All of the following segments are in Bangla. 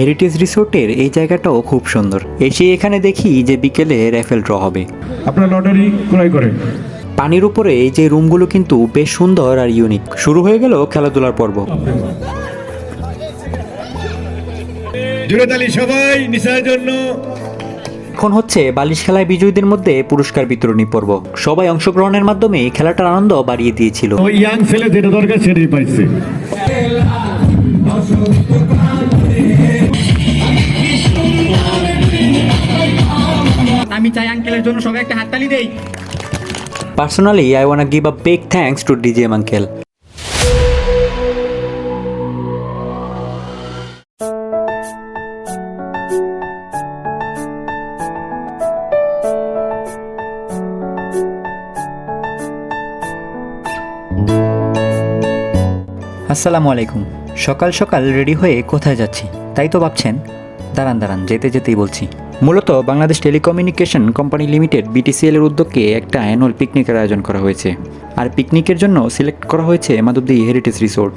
হেরিটেজ রিসোর্টের এই জায়গাটাও খুব সুন্দর। এসে এখানে দেখি যে বিকেলে র্যাফেল ড্র হবে। আপনার লটারি ক্রয় করেন। পানির উপরে এই যে রুমগুলো কিন্তু বেশ সুন্দর আর ইউনিক শুরু হয়ে গেল খেলাধুলার পর্ব। সবাই নিশার জন্য। এখন হচ্ছে বালিশ খেলায় বিজয়ীদের মধ্যে পুরস্কার বিতরণী পর্ব। সবাই অংশগ্রহণের মাধ্যমে খেলাটার আনন্দ বাড়িয়ে দিয়েছিল। ইয়াং ছেলে যেটা দরকার সেটাই পাইছে। আমি চাই আঙ্কেলের জন্য সবাই একটা হাততালি দেই। Personally I want give a big thanks to DJ uncle আসসালামু আলাইকুম। সকাল সকাল রেডি হয়ে কোথায় যাচ্ছি? তাই তো ভাবছেন? দাঁড়ান দাঁড়ান, যেতে যেতেই বলছি। মূলত Bangladesh telecommunication company limited, BTCL এর উদ্যোগে একটা অ্যানুয়াল পিকনিকের আয়োজন করা হয়েছে। আর পিকনিকের জন্য সিলেক্ট করা হয়েছে মাধবদী হেরিটেজ রিসোর্ট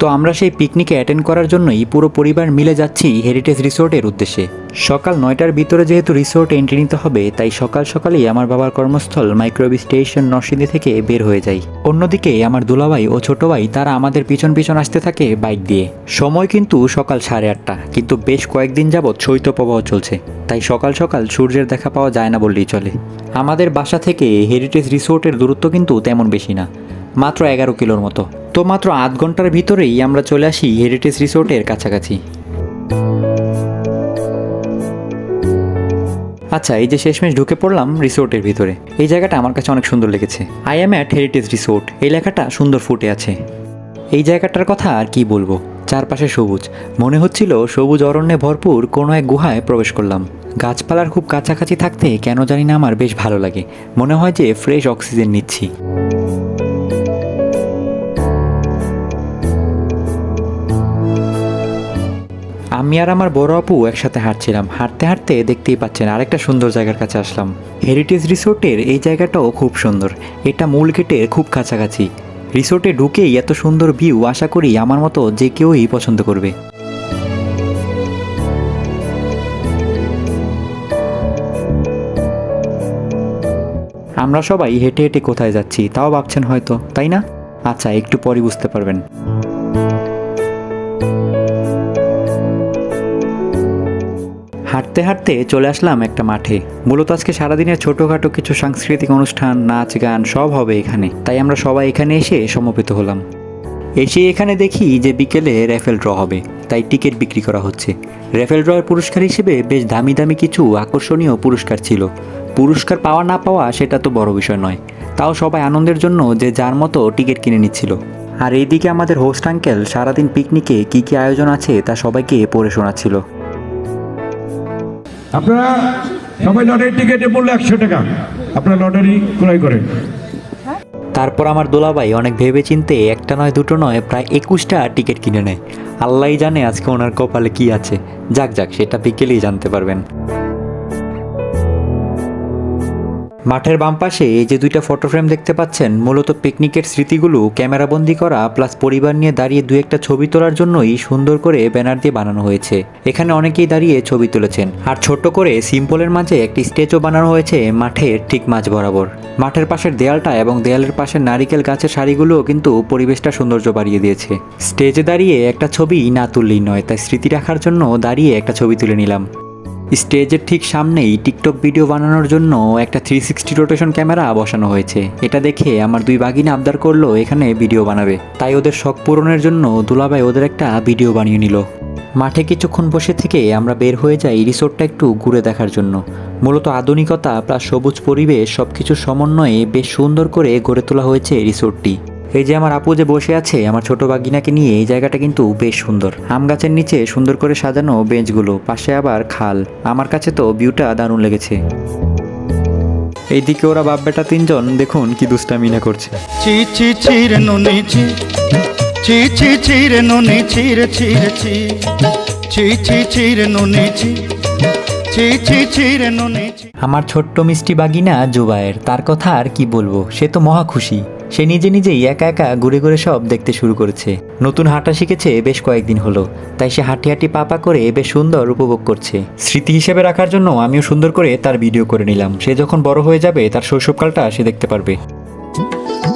তো আমরা সেই পিকনিকে অ্যাটেন্ড করার জন্যই পুরো পরিবার মিলে যাচ্ছি হেরিটেজ রিসোর্টের উদ্দেশ্যে। সকাল নয়টার ভিতরে যেহেতু রিসোর্ট এন্ট্রি নিতে হবে, তাই সকাল সকালেই আমার বাবার কর্মস্থল মাইক্রোবি স্টেশন নরসিংদী থেকে বের হয়ে যাই। অন্যদিকে আমার দুলাভাই ও ছোট ভাই, তারা আমাদের পিছন পিছন আসতে থাকে বাইক দিয়ে। সময় কিন্তু সকাল সাড়ে আটটা, কিন্তু বেশ কয়েকদিন যাবৎ শৈত্যপ্রবাহ চলছে। তাই সকাল সকাল সূর্যের দেখা পাওয়া যায় না বললেই চলে। আমাদের বাসা থেকে হেরিটেজ রিসোর্টের দূরত্ব কিন্তু তেমন বেশি না, মাত্র এগারো কিলোর মতো। তো মাত্র আধ ঘণ্টার ভিতরেই আমরা চলে আসি হেরিটেজ রিসোর্টের কাছাকাছি। আচ্ছা এই যে শেষমেশ ঢুকে পড়লাম রিসোর্টের ভিতরে, এই জায়গাটা আমার কাছে অনেক সুন্দর লেগেছে। I am at heritage resort এই লেখাটা সুন্দর ফুটে আছে। এই জায়গাটার কথা আর কি বলব? চারপাশে সবুজ। মনে হচ্ছিল সবুজ অরণ্যে ভরপুর কোনো এক গুহায় প্রবেশ করলাম। গাছপালার খুব কাছাকাছি থাকতে কেন জানি না আমার বেশ ভালো লাগে। মনে হয় যে ফ্রেশ অক্সিজেন নিচ্ছি। আমি আর আমার বড় আপু একসাথে হাঁটছিলাম। হাঁটতে হাঁটতে দেখতেই পাচ্ছেন আরেকটা সুন্দর জায়গার কাছে আসলাম। হেরিটেজ রিসোর্টের এই জায়গাটাও খুব সুন্দর। এটা মূল গেটের খুব কাছাকাছি। রিসোর্টে ঢুকেই এত সুন্দর ভিউ আশা করি আমার মতো যে কেউই পছন্দ করবে। আমরা সবাই হেঁটে হেঁটে কোথায় যাচ্ছি তাও ভাবছেন হয়তো, তাই না? আচ্ছা একটু পরে বুঝতে পারবেন। হাঁটতে হাঁটতে চলে আসলাম একটা মাঠে। মূলত আজকে সারাদিনের ছোটোখাটো কিছু সাংস্কৃতিক অনুষ্ঠান, নাচ, গান সব হবে এখানে। তাই আমরা সবাই এখানে এসে সমবেত হলাম। এসে এখানে দেখি যে বিকেলে র্যাফেল ড্র হবে, তাই টিকিট বিক্রি করা হচ্ছে। র্যাফেল ড্রয়ের পুরস্কার হিসেবে বেশ দামি দামি কিছু আকর্ষণীয় পুরস্কার ছিল। পুরস্কার পাওয়া না পাওয়া সেটা তো বড় বিষয় নয়। তাও সবাই আনন্দের জন্য যে যার মতো টিকিট কিনে নিচ্ছিল। আর এইদিকে আমাদের হোস্ট আঙ্কেল সারাদিন পিকনিকে কী কী আয়োজন আছে তা সবাইকে পড়ে শোনাচ্ছিল। আপনারা সবাই লটারি টিকিটে মূল্য একশো টাকা। আপনারা লটারি ক্রয় করেন। তারপর আমার দোলাবাই অনেক ভেবে চিনতে একটা নয়, দুটো নয়, প্রায় একুশটা টিকিট কিনে নেয়। আল্লাহ জানে আজকে ওনার কপালে কি আছে। যাক যাক, সেটা বিকেলেই জানতে পারবেন। মাঠের বাম পাশে এই যে দুইটা ফটো ফ্রেম দেখতে পাচ্ছেন, মূলত পিকনিকের স্মৃতিগুলো ক্যামেরাবন্দি করা প্লাস পরিবার নিয়ে দাঁড়িয়ে দু একটা ছবি তোলার জন্যই সুন্দর করে ব্যানার দিয়ে বানানো হয়েছে। এখানে অনেকেই দাঁড়িয়ে ছবি তুলেছেন। আর ছোট করে সিম্পলের মাঝে একটি স্টেজও বানানো হয়েছে মাঠের ঠিক মাঝ বরাবর। মাঠের পাশের দেয়ালটা এবং দেয়ালের পাশের নারিকেল গাছের সারিগুলোও কিন্তু পরিবেশটা সৌন্দর্য বাড়িয়ে দিয়েছে। স্টেজে দাঁড়িয়ে একটা ছবি না তুললেই নয়, তাই স্মৃতি রাখার জন্য দাঁড়িয়ে একটা ছবি তুলে নিলাম। স্টেজের ঠিক সামনেই টিকটক ভিডিও বানানোর জন্য একটা থ্রি সিক্সটি রোটেশন ক্যামেরা বসানো হয়েছে। এটা দেখে আমার দুই বাগিনা আবদার করল, এখানে ভিডিও বানাবে। তাই ওদের শখ পূরণের জন্য দুলাভাই ওদের একটা ভিডিও বানিয়ে নিল। মাঠে কিছুক্ষণ বসে থেকে আমরা বের হয়ে যাই রিসোর্টটা একটু ঘুরে দেখার জন্য। মূলত আধুনিকতা প্লাস সবুজ পরিবেশ সব কিছুর সমন্বয়ে বেশ সুন্দর করে গড়ে তোলা হয়েছে রিসোর্টটি। এই যে আমার আপু যে বসে আছে আমার ছোট বাগিনাকে নিয়ে এই জায়গাটা কিন্তু বেশ সুন্দর। আম গাছের নিচে সুন্দর করে সাজানো বেঞ্চগুলো পাশে আবার খাল। আমার কাছে তো ভিউটা দারুণ লেগেছে। এইদিকে ওরা বাপ বেটা তিনজন দেখুন কি দুষ্টামি না করছে। চি চি চির নুনি চি চি চি চির নুনি চির চির চি চি চি চির নুনি চি চি চি চির নুনি চি আমার ছোট্ট মিষ্টি বাগিনা জুবায়ের তার কথা আর কি বলব? সে তো মহা খুশি। সে নিজে নিজেই একা একা ঘুরে ঘুরে সব দেখতে শুরু করেছে। নতুন হাঁটা শিখেছে বেশ কয়েকদিন হলো, তাই সে হাঁটি হাঁটি পাপা করে বেশ সুন্দর উপভোগ করছে। স্মৃতি হিসেবে রাখার জন্য আমিও সুন্দর করে তার ভিডিও করে নিলাম। সে যখন বড় হয়ে যাবে, তার শৈশবকালটা সে দেখতে পারবে।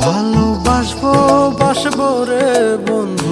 ভালোবাসবো, বাসবো রে বন্ধু।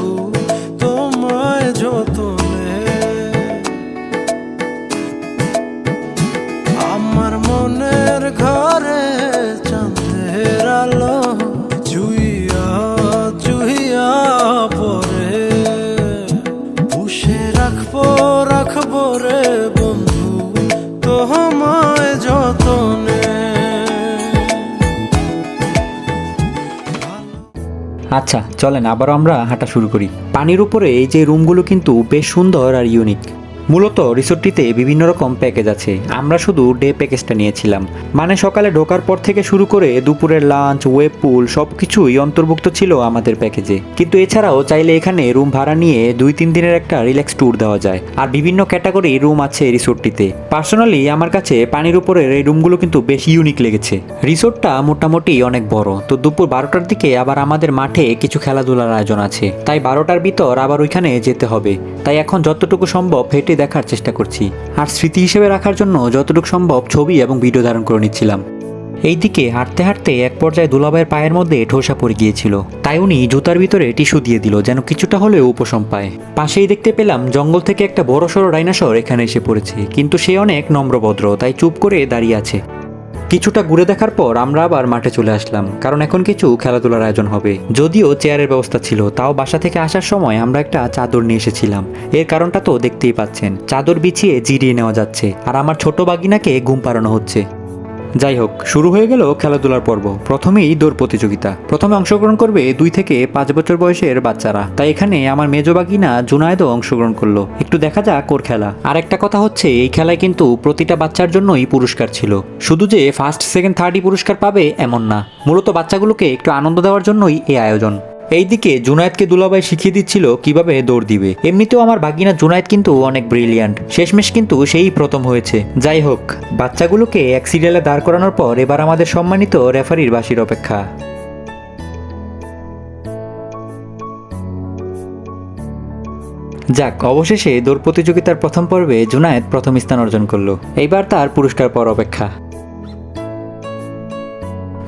আচ্ছা চলেন আবারও আমরা হাঁটা শুরু করি। পানির উপরে এই যে রুমগুলো কিন্তু বেশ সুন্দর আর ইউনিক মূলত রিসোর্টটিতে বিভিন্ন রকম প্যাকেজ আছে। আমরা শুধু ডে প্যাকেজটা নিয়েছিলাম। মানে সকালে ঢোকার পর থেকে শুরু করে দুপুরের লাঞ্চ, ওয়েব পুল সব কিছুই অন্তর্ভুক্ত ছিল আমাদের প্যাকেজে। কিন্তু এছাড়াও চাইলে এখানে রুম ভাড়া নিয়ে দুই তিন দিনের একটা রিল্যাক্স ট্যুর দেওয়া যায়। আর বিভিন্ন ক্যাটাগরি রুম আছে এই রিসোর্টটিতে। পার্সোনালি আমার কাছে পানির উপরের এই রুমগুলো কিন্তু বেশ ইউনিক লেগেছে। রিসোর্টটা মোটামুটি অনেক বড়। তো দুপুর বারোটার দিকে আবার আমাদের মাঠে কিছু খেলাধুলার আয়োজন আছে। তাই বারোটার ভিতর আবার ওইখানে যেতে হবে। তাই এখন যতটুকু সম্ভব হেঁটে দেখার চেষ্টা করছি। আর স্মৃতি হিসেবে রাখার জন্য যতটুকু সম্ভব ছবি এবং ভিডিও ধারণ করে নিচ্ছিলাম। এইদিকে হাঁটতে হাঁটতে এক পর্যায়ে দুলাভাইয়ের পায়ের মধ্যে ঠোসা পড়ে গিয়েছিল। তাই উনি জুতার ভিতরে টিস্যু দিয়ে দিল যেন কিছুটা হলেও উপশম পায়। পাশেই দেখতে পেলাম জঙ্গল থেকে একটা বড়সড় ডাইনাসর এখানে এসে পড়েছে। কিন্তু সে অনেক নম্রভদ্র, তাই চুপ করে দাঁড়িয়ে আছে। কিছুটা ঘুরে দেখার পর আমরা আবার মাঠে চলে আসলাম, কারণ এখন কিছু খেলাধুলার আয়োজন হবে। যদিও চেয়ারের ব্যবস্থা ছিল, তাও বাসা থেকে আসার সময় আমরা একটা চাদর নিয়ে এসেছিলাম। এর কারণটা তো দেখতেই পাচ্ছেন, চাদর বিছিয়ে জিরিয়ে নেওয়া যাচ্ছে, আর আমার ছোট বাগিনাকে ঘুম পাড়ানো হচ্ছে। যাই হোক, শুরু হয়ে গেল খেলাধুলার পর্ব। প্রথমেই দৌড় প্রতিযোগিতা। প্রথমে অংশগ্রহণ করবে দুই থেকে পাঁচ বছর বয়সের বাচ্চারা। তাই এখানে আমার মেজ বাগিনা জুনায়েদও অংশগ্রহণ করল। একটু দেখা যাক ওর খেলা। আর একটা কথা হচ্ছে, এই খেলায় কিন্তু প্রতিটা বাচ্চার জন্যই পুরস্কার ছিল। শুধু যে ফার্স্ট সেকেন্ড থার্ডই পুরস্কার পাবে এমন না। মূলত বাচ্চাগুলোকে একটু আনন্দ দেওয়ার জন্যই এই আয়োজন। এইদিকে জুনায়েদকে দুলাভাই শিখিয়ে দিচ্ছিল কীভাবে দৌড় দিবে। এমনিতেও আমার ভাগিনা জুনায়েদ কিন্তু অনেক ব্রিলিয়ান্ট শেষমেশ কিন্তু সেই প্রথম হয়েছে। যাই হোক, বাচ্চাগুলোকে এক সিরিয়ালে দাঁড় করানোর পর এবার আমাদের সম্মানিত রেফারির বাসির অপেক্ষা। যাক, অবশেষে দৌড় প্রতিযোগিতার প্রথম পর্বে জুনায়েদ প্রথম স্থান অর্জন করল। এইবার তার পুরস্কার পর অপেক্ষা।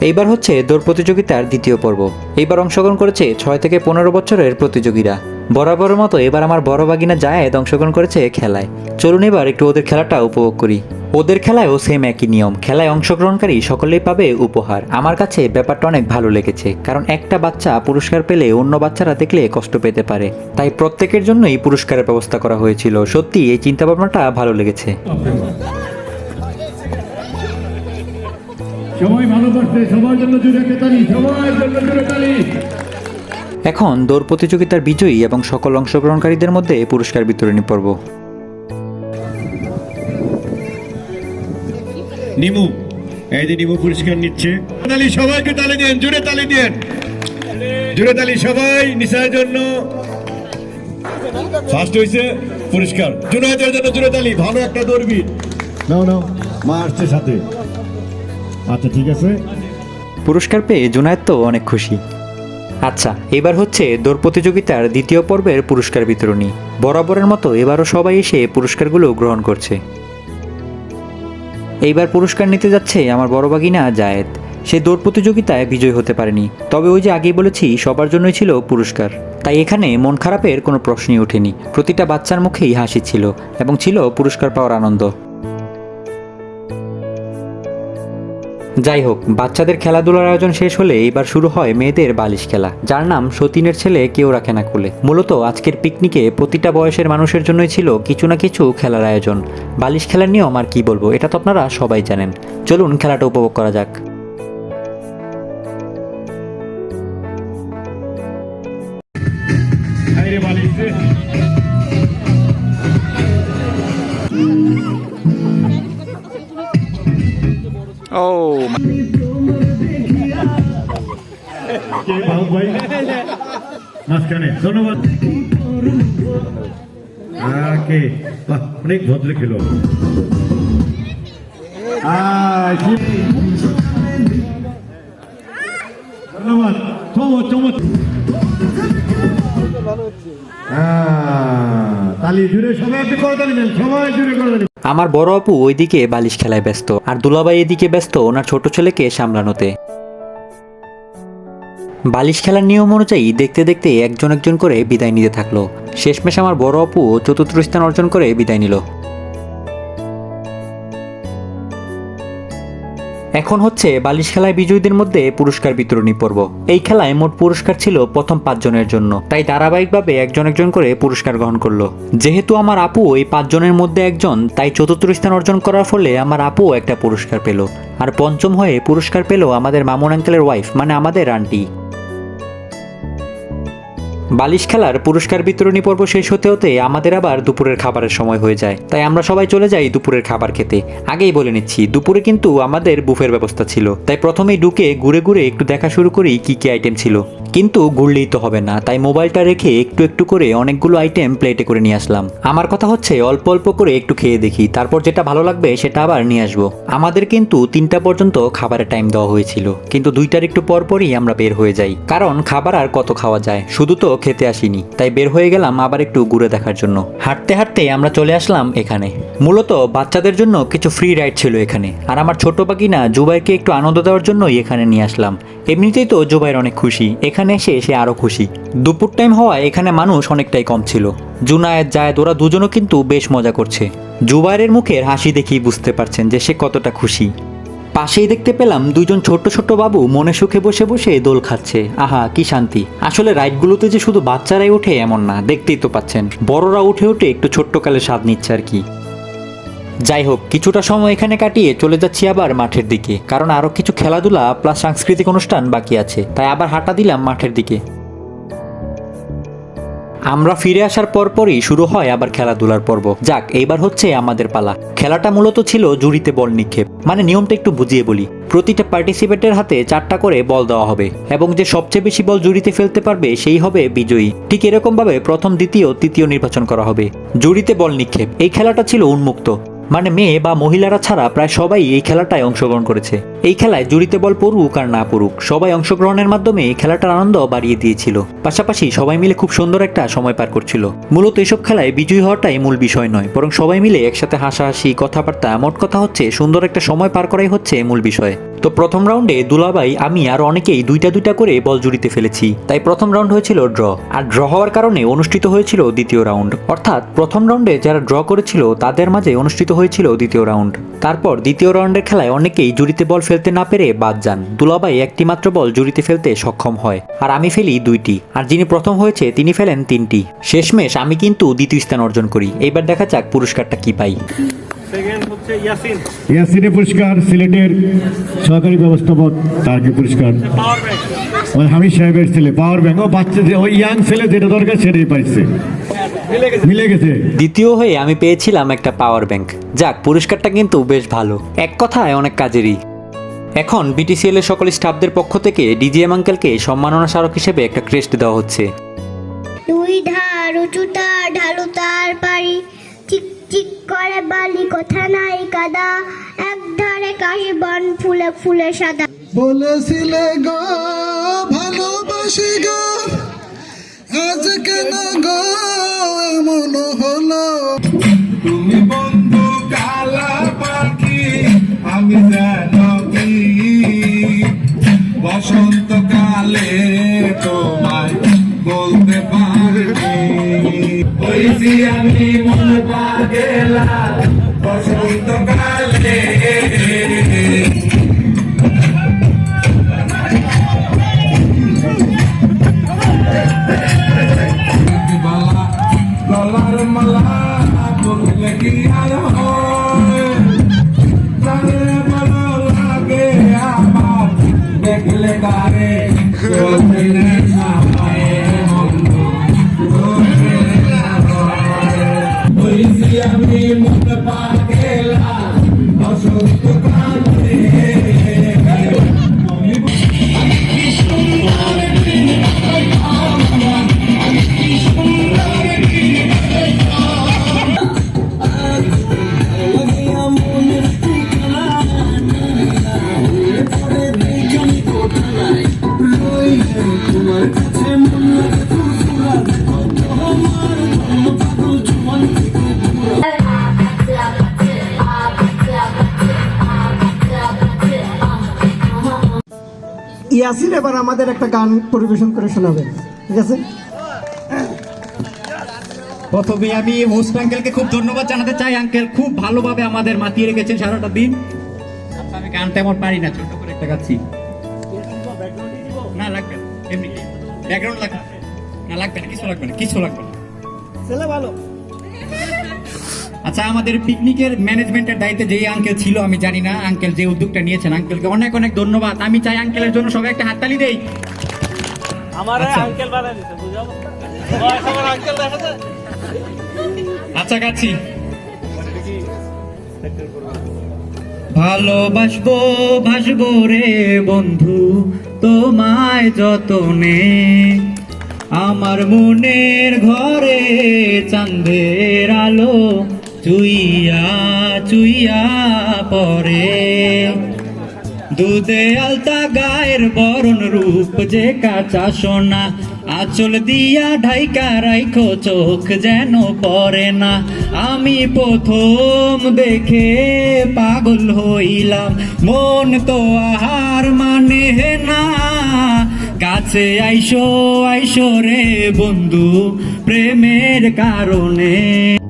এইবার হচ্ছে দৌড় প্রতিযোগিতার দ্বিতীয় পর্ব। এইবার অংশগ্রহণ করেছে ছয় থেকে পনেরো বছরের প্রতিযোগীরা। বরাবরের মতো এবার আমার বড় বাগিনা জায়েদ অংশগ্রহণ করেছে খেলায়। চলুন এবার একটু ওদের খেলাটা উপভোগ করি। ওদের খেলায়ও সেম একই নিয়ম। খেলায় অংশগ্রহণকারী সকলেই পাবে উপহার। আমার কাছে ব্যাপারটা অনেক ভালো লেগেছে, কারণ একটা বাচ্চা পুরস্কার পেলে অন্য বাচ্চারা দেখলে কষ্ট পেতে পারে। তাই প্রত্যেকের জন্যই পুরস্কারের ব্যবস্থা করা হয়েছিল। সত্যি এই চিন্তাভাবনাটা ভালো লেগেছে। সবাই ভালোবাসছে সবার জন্য জুড়ে তালি সবার জন্য জুড়ে তালি এখন দৌড় প্রতিযোগিতার বিজয়ী এবং সকল অংশগ্রহণকারীদের মধ্যে পুরস্কার বিতরণী পর্ব। নিমু এই যে নিমু পুরস্কার নিচ্ছে। তালি সবাইকে তালি দেন জুড়ে তালি দেন। জুড়ে তালি সবাই নিশার জন্য। ফার্স্ট হয়েছে পুরস্কার। জুনায়েদের জন্য জুড়ে তালি ভালো একটা দৌড়বি নাও নাও মা আসছে সাথে। আচ্ছা ঠিক আছে। পুরস্কার পেয়ে জুনায়েদ তো অনেক খুশি। আচ্ছা এবার হচ্ছে দৌড় প্রতিযোগিতার দ্বিতীয় পর্বের পুরস্কার বিতরণী। বরাবরের মতো এবারও সবাই এসে পুরস্কারগুলো গ্রহণ করছে। এইবার পুরস্কার নিতে যাচ্ছে আমার বড় বাগিনা জায়েদ। সে দৌড় প্রতিযোগিতায় বিজয় হতে পারেনি। তবে ওই যে আগেই বলেছি, সবার জন্যই ছিল পুরস্কার। তাই এখানে মন খারাপের কোনো প্রশ্নই ওঠেনি। প্রতিটা বাচ্চার মুখেই হাসি ছিল এবং ছিল পুরস্কার পাওয়ার আনন্দ। যাই হোক, বাচ্চাদের খেলাধুলার আয়োজন শেষ হলে এবার শুরু হয় মেয়েদের বালিশ খেলা, যার নাম সতীনের ছেলে কেউ রাখে না কোলে। মূলত আজকের পিকনিকে প্রতিটা বয়সের মানুষের জন্যই ছিল কিছু না কিছু খেলার আয়োজন। বালিশ খেলার নিয়ম আর কি বলব, এটা তো আপনারা সবাই জানেন। চলুন খেলাটা উপভোগ করা যাক। মাঝখানে। ধন্যবাদ। অনেক ভদ্র খেলো। ধন্যবাদ। তালি। আমার বড় আপু ওইদিকে বালিশ খেলায় ব্যস্ত, আর দুলাভাই এদিকে ব্যস্ত ওনার ছোট ছেলেকে সামলানোতে। বালিশ খেলার নিয়ম অনুযায়ী দেখতে দেখতে একজন একজন করে বিদায় নিতে থাকল। শেষমেশ আমার বড় আপু চতুর্থ স্থান অর্জন করে বিদায় নিল। এখন হচ্ছে বালিশ খেলায় বিজয়ীদের মধ্যে পুরস্কার বিতরণী পর্ব। এই খেলায় মোট পুরস্কার ছিল প্রথম পাঁচজনের জন্য, তাই ধারাবাহিকভাবে একজন একজন করে পুরস্কার গ্রহণ করল। যেহেতু আমার আপু এই পাঁচজনের মধ্যে একজন, তাই চতুর্থ স্থান অর্জন করার ফলে আমার আপু একটা পুরস্কার পেল। আর পঞ্চম হয়ে পুরস্কার পেল আমাদের মামুন আঙ্কেলের ওয়াইফ মানে আমাদের আন্টি বালিশ খেলার পুরস্কার বিতরণী পর্ব শেষ হতে হতে আমাদের আবার দুপুরের খাবারের সময় হয়ে যায়। তাই আমরা সবাই চলে যাই দুপুরের খাবার খেতে। আগেই বলে নিচ্ছি, দুপুরে কিন্তু আমাদের বুফের ব্যবস্থা ছিল। তাই প্রথমেই ঢুকে ঘুরে ঘুরে একটু দেখা শুরু করি কি কি আইটেম ছিল। কিন্তু ঘুরলেই তো হবে না, তাই মোবাইলটা রেখে একটু একটু করে অনেকগুলো আইটেম প্লেটে করে নিয়ে আসলাম। আমার কথা হচ্ছে অল্প অল্প করে একটু খেয়ে দেখি, তারপর যেটা ভালো লাগবে সেটা আবার নিয়ে আসব। আমাদের কিন্তু তিনটা পর্যন্ত খাবারের টাইম দেওয়া হয়েছিল। কিন্তু দুইটার একটু পর পরই আমরা বের হয়ে যাই। কারণ খাবার আর কত খাওয়া যায়? শুধু তো খেতে আসিনি। তাই বের হয়ে গেলাম আবার একটু ঘুরে দেখার জন্য। হাঁটতে হাঁটতে আমরা চলে আসলাম এখানে। মূলত বাচ্চাদের জন্য কিছু ফ্রি রাইড ছিল এখানে। আর আমার ছোট পাখি না জুবাইকে একটু আনন্দ দেওয়ার জন্যই এখানে নিয়ে আসলাম। এমনিতেই তো জুবাইর অনেক খুশি। এখানে এসে সে আরও খুশি। দুপুর টাইম হওয়ায় এখানে মানুষ অনেকটাই কম ছিল। জুনায়েদ, জায়েদ ওরা দুজনও কিন্তু বেশ মজা করছে। জুবাইরের মুখের হাসি দেখেই বুঝতে পারছেন যে সে কতটা খুশি। পাশেই দেখতে পেলাম দুইজন ছোট্ট ছোট্ট বাবু মনে সুখে বসে বসে দোল খাচ্ছে। আহা, কি শান্তি। আসলে রাইডগুলোতে যে শুধু বাচ্চারাই ওঠে এমন না, দেখতেই তো পাচ্ছেন। বড়রা উঠে উঠে একটু ছোট্টকালে স্বাদ নিচ্ছে আর কি। যাই হোক, কিছুটা সময় এখানে কাটিয়ে চলে যাচ্ছি আবার মাঠের দিকে। কারণ আরও কিছু খেলাধুলা প্লাস সাংস্কৃতিক অনুষ্ঠান বাকি আছে। তাই আবার হাঁটা দিলাম মাঠের দিকে। আমরা ফিরে আসার পরপরই শুরু হয় আবার খেলাধুলার পর্ব। যাক, এইবার হচ্ছে আমাদের পালা। খেলাটা মূলত ছিল জুড়িতে বল নিক্ষেপ। মানে নিয়মটা একটু বুঝিয়ে বলি। প্রতিটা পার্টিসিপেটের হাতে চারটা করে বল দেওয়া হবে। এবং যে সবচেয়ে বেশি বল জুড়িতে ফেলতে পারবে সেই হবে বিজয়ী। ঠিক এরকমভাবে প্রথম, দ্বিতীয়, তৃতীয় নির্বাচন করা হবে। জুড়িতে বল নিক্ষেপ। এই খেলাটা ছিল উন্মুক্ত। মানে মেয়ে বা মহিলারা ছাড়া প্রায় সবাই এই খেলাটায় অংশগ্রহণ করেছে। এই খেলায় জুড়িতে বল পড়ুক আর না পড়ুক, সবাই অংশগ্রহণের মাধ্যমে এই খেলাটার আনন্দ বাড়িয়ে দিয়েছিল। পাশাপাশি সবাই মিলে খুব সুন্দর একটা সময় পার করছিল। মূলত এসব খেলায় বিজয়ী হওয়াটাই মূল বিষয় নয়, বরং সবাই মিলে একসাথে হাসাহাসি, কথাবার্তা, মোট কথা হচ্ছে সুন্দর একটা সময় পার করাই হচ্ছে মূল বিষয়। তো প্রথম রাউন্ডে দুলাবাই আমি আর অনেকেই দুইটা দুইটা করে বল জুড়িতে ফেলেছি। তাই প্রথম রাউন্ড হয়েছিল ড্র। আর ড্র হওয়ার কারণে অনুষ্ঠিত হয়েছিল দ্বিতীয় রাউন্ড। অর্থাৎ প্রথম রাউন্ডে যারা ড্র করেছিল তাদের মাঝে অনুষ্ঠিত হয়েছিল দ্বিতীয় রাউন্ড। তারপর দ্বিতীয় রাউন্ডের খেলায় অনেকেই জুড়িতে বল ফেলতে না পেরে বাদ যান। দুলাবাই একটি মাত্র বল জুড়িতে ফেলতে সক্ষম হয়। আর আমি ফেলি দুইটি। আর যিনি প্রথম হয়েছে তিনি ফেলেন তিনটি। শেষমেশ আমি কিন্তু দ্বিতীয় স্থান অর্জন করি। এবার দেখা যাক পুরস্কারটা কি পাই। ইয়াসিনে। পুরস্কার সিলেটের সহকারী ব্যবস্থাপক তারকে পুরস্কার। ওই হামিদ সাহেবের ছেলে পাওয়ার ব্যাংক। ও বাচ্চা যে ওই ইয়াং ছেলে যেটা দরকার সেটাই পাইছে। মিলে গেছে। দ্বিতীয় হয়ে আমি পেয়েছিলাম একটা পাওয়ার ব্যাংক। যাক পুরস্কারটা কিন্তু বেশ ভালো। এক কথায় অনেক কাজেরই। এখন বিটিসিএল এর সকল স্টাফদের পক্ষ থেকে ডিজিএম আঙ্কেলকে সম্মাননা স্মারক হিসেবে একটা ক্রেস্ট দেওয়া হচ্ছে। দুই ধার উঁচুটা ঢালু তার পারি চিক চিক করে বালি কথা নাই কাদা। এক ধারে কাশি বন ফুলে ফুলে সাদা। বলেছিলে গো ভালোবাসি গো। আজ কেন গো এমন হলো। তুমি বন্ধু কালা পাখি আমি যেন কি? বসন্ত কালে হয়েছি আমি মন পাগেলা বসন্ত ইয়াসির এবার আমাদের একটা গান পরিবেশন করে শোনাবেন। ঠিক আছে? প্রথমে আমি হোস্ট আঙ্কেলকে খুব ধন্যবাদ জানাতে চাই। আঙ্কেল খুব ভালোভাবে আমাদের মাতিয়ে রেখেছেন সারাটা দিন। আচ্ছা আমি গান তেমন পারি না ছোট করে একটা গাচ্ছি। না লাগবে এমনি। ব্যাকগ্রাউন্ড লাগবে না। না লাগবে না কিছু লাগবে না কিছু লাগবে না। ছেলে ভালো। আচ্ছা আমাদের পিকনিকের ম্যানেজমেন্টের দায়িত্বে যে আঙ্কেল ছিল আমি জানি না আঙ্কেল যে উদ্যোগটা নিয়েছেন আঙ্কেলকে অনেক অনেক ধন্যবাদ। আমি চাই আঙ্কেলের জন্য সবাই একটা হাততালি দেই। আমার আঙ্কেল বানাই দিতে বুঝা আঙ্কেল আচ্ছা গাছি ভালোবাসবো ভাসবো রে বন্ধু তোমায় যতনে। আমার মনের ঘরে চাঁদের আলো চুইয়া চুইয়া পরে দুধে আলতা গায়ের বরণ রূপ যে কাঁচা সোনা, আঁচল দিয়া ঢাইকা রাইখো চোখ যেন পরে না। আমি প্রথম দেখে পাগল হইলাম, মন তো আহার মানে না। কাছে আইসো আইসো রে বন্ধু, প্রেমের কারণে।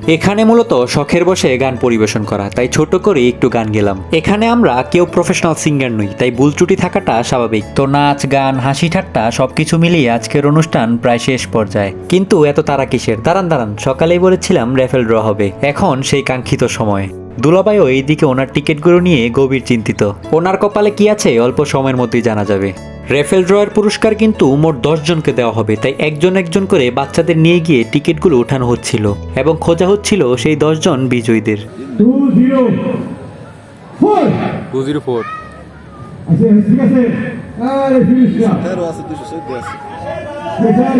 এখানে মূলত শখের বসে গান পরিবেশন করা, তাই ছোট করে একটু গান গেলাম। এখানে আমরা কেউ প্রফেশনাল সিঙ্গার নই, তাই ভুল ত্রুটি থাকাটা স্বাভাবিক। তো নাচ, গান, হাসি ঠাট্টা সবকিছু মিলিয়ে আজকের অনুষ্ঠান প্রায় শেষ পর্যায়ে। কিন্তু এত তারা কিসের? দাঁড়ান দাঁড়ান, সকালেই বলেছিলাম রেফেল ড্র হবে। এখন সেই কাঙ্ক্ষিত সময়। দুলাবাইও এইদিকে ওনার টিকিটগুলো নিয়ে গভীর চিন্তিত। ওনার কপালে কি আছে? অল্প সময়ের মধ্যেই জানা যাবে। রেফেল ড্রয়ের পুরস্কার কিন্তু মোট দশ জনকে দেওয়া হবে তাই একজন একজন করে বাচ্চাদের নিয়ে গিয়ে টিকিটগুলো ওঠানো হচ্ছিল এবং খোঁজা হচ্ছিল সেই দশজন বিজয়ীদের। আচ্ছা বেকার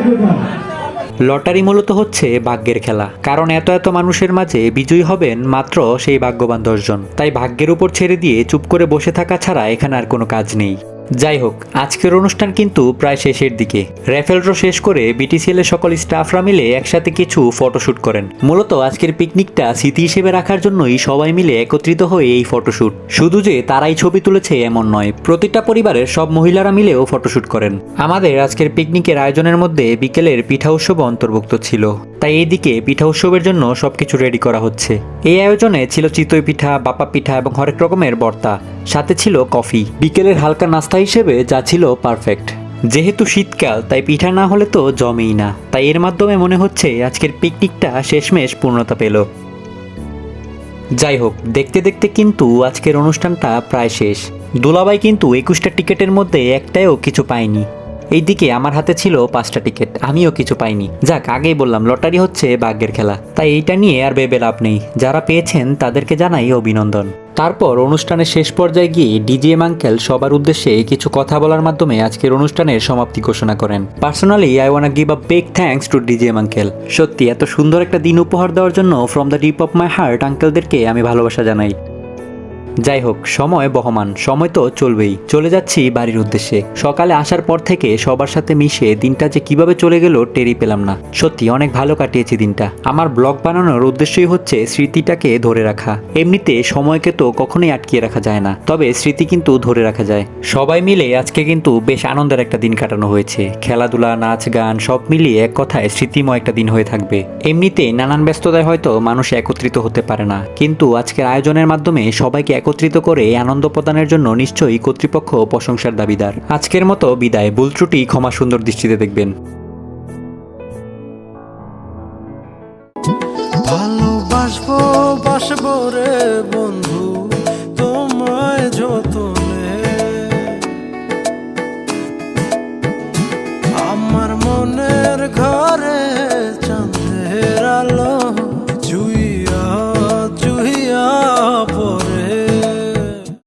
লটারি মূলত হচ্ছে ভাগ্যের খেলা কারণ এত এত মানুষের মাঝে বিজয়ী হবেন মাত্র সেই ভাগ্যবান দশজন তাই ভাগ্যের উপর ছেড়ে দিয়ে চুপ করে বসে থাকা ছাড়া এখানে আর কোনো কাজ নেই। যাই হোক, আজকের অনুষ্ঠান কিন্তু প্রায় শেষের দিকে। র্যাফেল ড্র শেষ করে বিটিসিএল এর সকল স্টাফরা মিলে একসাথে কিছু ফটোশুট করেন। মূলত আজকের পিকনিকটা স্মৃতি হিসেবে রাখার জন্যই সবাই মিলে একত্রিত হয়ে এই ফটোশুট। শুধু যে তারাই ছবি তুলেছে এমন নয়, প্রতিটা পরিবারের সব মহিলারা মিলেও ফটোশুট করেন। আমাদের আজকের পিকনিকের আয়োজনের মধ্যে বিকেলের পিঠা উৎসব অন্তর্ভুক্ত ছিল। তাই এইদিকে পিঠা উৎসবের জন্য সবকিছু রেডি করা হচ্ছে। এই আয়োজনে ছিল চিতই পিঠা, বাপা পিঠা এবং হরেক রকমের বর্তা। সাথে ছিল কফি। বিকেলের হালকা নাস্তা হিসেবে যা ছিল পারফেক্ট যেহেতু শীতকাল, তাই পিঠা না হলে তো জমেই না। তাই এর মাধ্যমে মনে হচ্ছে আজকের পিকনিকটা শেষমেশ পূর্ণতা পেল। যাই হোক দেখতে দেখতে কিন্তু আজকের অনুষ্ঠানটা প্রায় শেষ। দুলাবাই কিন্তু একুশটা টিকিটের মধ্যে একটাও কিছু পায়নি। এইদিকে আমার হাতে ছিল পাঁচটা টিকিট, আমিও কিছু পাইনি। যাক, আগেই বললাম, লটারি হচ্ছে ভাগ্যের খেলা। তাই এইটা নিয়ে আর ভেবে লাভ নেই। যারা পেয়েছেন তাদেরকে জানাই অভিনন্দন। তারপর অনুষ্ঠানের শেষ পর্যায়ে গিয়ে ডিজিএম আঙ্কেল সবার উদ্দেশ্যে কিছু কথা বলার মাধ্যমে আজকের অনুষ্ঠানের সমাপ্তি ঘোষণা করেন। Personally I wanna give a big thanks to DGM uncle সত্যি, এত সুন্দর একটা দিন উপহার দেওয়ার জন্য from the deep of my heart আঙ্কেলদেরকে আমি ভালোবাসা জানাই। যাই হোক, সময় বহমান, সময় তো চলবেই। চলে যাচ্ছি বাড়ির উদ্দেশ্যে। সকালে আসার পর থেকে সবার সাথে মিশে দিনটা যে কীভাবে চলে গেল টেরি পেলাম না। সত্যি, অনেক ভালো কাটিয়েছি দিনটা। আমার ব্লগ বানানোর উদ্দেশ্যই হচ্ছে স্মৃতিটাকে ধরে রাখা। এমনিতে সময়কে তো কখনোই আটকিয়ে রাখা যায় না, তবে স্মৃতি কিন্তু ধরে রাখা যায়। সবাই মিলে আজকে কিন্তু বেশ আনন্দের একটা দিন কাটানো হয়েছে। খেলাধুলা, নাচ, গান, সব মিলিয়ে এক কথায় স্মৃতিময় একটা দিন হয়ে থাকবে। এমনিতে নানান ব্যস্ততায় হয়তো মানুষ একত্রিত হতে পারে না, কিন্তু আজকের আয়োজনের মাধ্যমে সবাইকে একত্রিত করে আনন্দ প্রদানের জন্য নিশ্চয়ই কর্তৃপক্ষ প্রশংসার দাবিদার। আজকের মতো বিদায়। ভুল ত্রুটি, ক্ষমা সুন্দর দৃষ্টিতে দেখবেন।